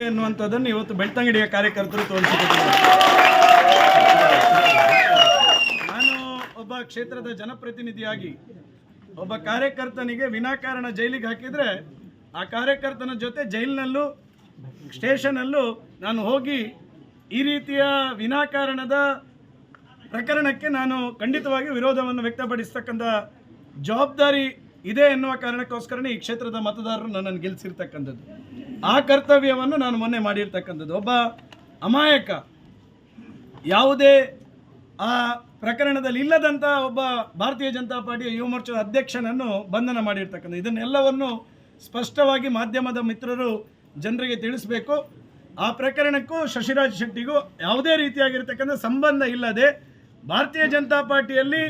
ಎನ್ನುವಂಥದ್ದನ್ನು ಇವತ್ತು ಬೆಳ್ತಂಗಡಿಯ ಕಾರ್ಯಕರ್ತರು ತೋರಿಸಿಕೊಟ್ಟಿದ್ದಾರೆ. ನಾನು ಒಬ್ಬ ಕ್ಷೇತ್ರದ ಜನಪ್ರತಿನಿಧಿಯಾಗಿ ಒಬ್ಬ ಕಾರ್ಯಕರ್ತನಿಗೆ ವಿನಾಕಾರಣ ಜೈಲಿಗೆ ಹಾಕಿದರೆ ಆ ಕಾರ್ಯಕರ್ತನ ಜೊತೆ ಜೈಲಿನಲ್ಲೂ, ಸ್ಟೇಷನಲ್ಲೂ ನಾನು ಹೋಗಿ ಈ ರೀತಿಯ ವಿನಾಕಾರಣದ ಪ್ರಕರಣಕ್ಕೆ ನಾನು ಖಂಡಿತವಾಗಿ ವಿರೋಧವನ್ನು ವ್ಯಕ್ತಪಡಿಸ್ತಕ್ಕಂಥ ಜವಾಬ್ದಾರಿ ಇದೆ ಎನ್ನುವ ಕಾರಣಕ್ಕೋಸ್ಕರನೇ ಈ ಕ್ಷೇತ್ರದ ಮತದಾರರು ನನ್ನನ್ನು ಗೆಲ್ಲಿಸಿರ್ತಕ್ಕಂಥದ್ದು ಆ ಕರ್ತವ್ಯವನ್ನು ನಾನು ಮೊನ್ನೆ ಮಾಡಿರ್ತಕ್ಕಂಥದ್ದು. ಒಬ್ಬ ಅಮಾಯಕ, ಯಾವುದೇ ಆ ಪ್ರಕರಣದಲ್ಲಿ ಇಲ್ಲದಂಥ ಒಬ್ಬ ಭಾರತೀಯ ಜನತಾ ಪಾರ್ಟಿಯ ಯುವ ಮೋರ್ಚಾದ ಅಧ್ಯಕ್ಷನನ್ನು ಬಂಧನ ಮಾಡಿರ್ತಕ್ಕಂಥ ಇದನ್ನೆಲ್ಲವನ್ನು ಸ್ಪಷ್ಟವಾಗಿ ಮಾಧ್ಯಮದ ಮಿತ್ರರು ಜನರಿಗೆ ತಿಳಿಸಬೇಕು. ಆ ಪ್ರಕರಣಕ್ಕೂ ಶಶಿರಾಜ್ ಶೆಟ್ಟಿಗೂ ಯಾವುದೇ ರೀತಿಯಾಗಿರ್ತಕ್ಕಂಥ ಸಂಬಂಧ ಇಲ್ಲದೆ ಭಾರತೀಯ ಜನತಾ ಪಾರ್ಟಿಯಲ್ಲಿ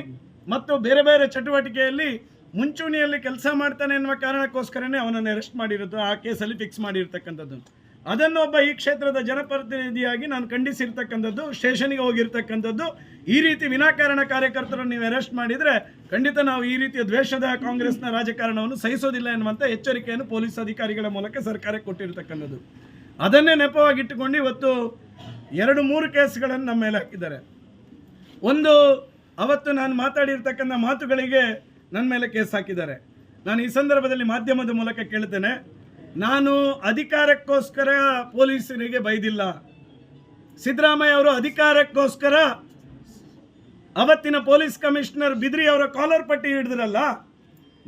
ಮತ್ತು ಬೇರೆ ಬೇರೆ ಚಟುವಟಿಕೆಯಲ್ಲಿ ಮುಂಚೂಣಿಯಲ್ಲಿ ಕೆಲಸ ಮಾಡ್ತಾನೆ ಎನ್ನುವ ಕಾರಣಕ್ಕೋಸ್ಕರನೇ ಅವನನ್ನು ಅರೆಸ್ಟ್ ಮಾಡಿರೋದು, ಆ ಕೇಸಲ್ಲಿ ಫಿಕ್ಸ್ ಮಾಡಿರ್ತಕ್ಕಂಥದ್ದು. ಅದನ್ನು ಒಬ್ಬ ಈ ಕ್ಷೇತ್ರದ ಜನಪ್ರತಿನಿಧಿಯಾಗಿ ನಾನು ಖಂಡಿಸಿರ್ತಕ್ಕಂಥದ್ದು, ಸ್ಟೇಷನ್ಗೆ ಹೋಗಿರ್ತಕ್ಕಂಥದ್ದು. ಈ ರೀತಿ ವಿನಾಕಾರಣ ಕಾರ್ಯಕರ್ತರನ್ನು ನೀವು ಅರೆಸ್ಟ್ ಮಾಡಿದರೆ ಖಂಡಿತ ನಾವು ಈ ರೀತಿಯ ದ್ವೇಷದ ಕಾಂಗ್ರೆಸ್ನ ರಾಜಕಾರಣವನ್ನು ಸಹಿಸೋದಿಲ್ಲ ಎನ್ನುವಂಥ ಎಚ್ಚರಿಕೆಯನ್ನು ಪೊಲೀಸ್ ಅಧಿಕಾರಿಗಳ ಮೂಲಕ ಸರ್ಕಾರಕ್ಕೆ ಕೊಟ್ಟಿರ್ತಕ್ಕಂಥದ್ದು. ಅದನ್ನೇ ನೆಪವಾಗಿಟ್ಟುಕೊಂಡು ಇವತ್ತು ಎರಡು, ಮೂರು ಕೇಸ್ಗಳನ್ನು ನಮ್ಮ ಮೇಲೆ ಹಾಕಿದ್ದಾರೆ. ಒಂದು, ಅವತ್ತು ನಾನು ಮಾತಾಡಿರ್ತಕ್ಕಂಥ ಮಾತುಗಳಿಗೆ ನನ್ನ ಮೇಲೆ ಕೇಸ್ ಹಾಕಿದ್ದಾರೆ. ನಾನು ಈ ಸಂದರ್ಭದಲ್ಲಿ ಮಾಧ್ಯಮದ ಮೂಲಕ ಕೇಳ್ತೇನೆ, ನಾನು ಅಧಿಕಾರಕ್ಕೋಸ್ಕರ ಪೊಲೀಸರಿಗೆ ಬೈದಿಲ್ಲ. ಸಿದ್ದರಾಮಯ್ಯ ಅವರು ಅಧಿಕಾರಕ್ಕೋಸ್ಕರ ಅವತ್ತಿನ ಪೊಲೀಸ್ ಕಮಿಷನರ್ ಬಿದ್ರಿ ಅವರ ಕಾಲರ್ ಪಟ್ಟಿ ಹಿಡಿದ್ರಲ್ಲ,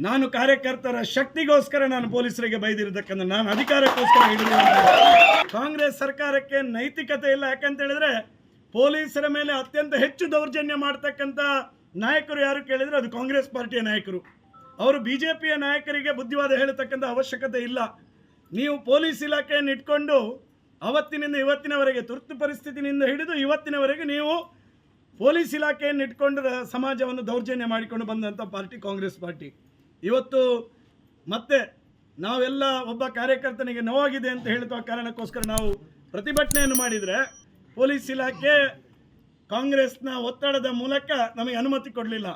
ನಾನು ಕಾರ್ಯಕರ್ತರ ಶಕ್ತಿಗೋಸ್ಕರ ನಾನು ಪೊಲೀಸರಿಗೆ ಬೈದಿರತಕ್ಕಂಥ ನಾನು ಅಧಿಕಾರಕ್ಕೋಸ್ಕರ ಹಿಡಿದಿಲ್ಲ ಕಾಂಗ್ರೆಸ್ ಸರ್ಕಾರಕ್ಕೆ ನೈತಿಕತೆ ಇಲ್ಲ, ಯಾಕಂತ ಹೇಳಿದ್ರೆ ಪೊಲೀಸರ ಮೇಲೆ ಅತ್ಯಂತ ಹೆಚ್ಚು ದೌರ್ಜನ್ಯ ಮಾಡ್ತಕ್ಕಂಥ ನಾಯಕರು ಯಾರು ಕೇಳಿದರೆ ಅದು ಕಾಂಗ್ರೆಸ್ ಪಾರ್ಟಿಯ ನಾಯಕರು. ಅವರು ಬಿ ಜೆ ಪಿಯ ನಾಯಕರಿಗೆ ಬುದ್ಧಿವಾದ ಹೇಳತಕ್ಕಂಥ ಅವಶ್ಯಕತೆ ಇಲ್ಲ. ನೀವು ಪೊಲೀಸ್ ಇಲಾಖೆಯನ್ನು ಇಟ್ಕೊಂಡು ಅವತ್ತಿನಿಂದ ಇವತ್ತಿನವರೆಗೆ ತುರ್ತು ಪರಿಸ್ಥಿತಿನಿಂದ ಹಿಡಿದು ಇವತ್ತಿನವರೆಗೆ ನೀವು ಪೊಲೀಸ್ ಇಲಾಖೆಯನ್ನು ಇಟ್ಕೊಂಡು ಸಮಾಜವನ್ನು ದೌರ್ಜನ್ಯ ಮಾಡಿಕೊಂಡು ಬಂದಂಥ ಪಾರ್ಟಿ ಕಾಂಗ್ರೆಸ್ ಪಾರ್ಟಿ. ಇವತ್ತು ಮತ್ತೆ ನಾವೆಲ್ಲ ಒಬ್ಬ ಕಾರ್ಯಕರ್ತನಿಗೆ ನೋವಾಗಿದೆ ಅಂತ ಹೇಳುವ ಕಾರಣಕ್ಕೋಸ್ಕರ ನಾವು ಪ್ರತಿಭಟನೆಯನ್ನು ಮಾಡಿದರೆ ಪೊಲೀಸ್ ಇಲಾಖೆ ಕಾಂಗ್ರೆಸ್ನ ಒತ್ತಡದ ಮೂಲಕ ನಮಗೆ ಅನುಮತಿ ಕೊಡಲಿಲ್ಲ.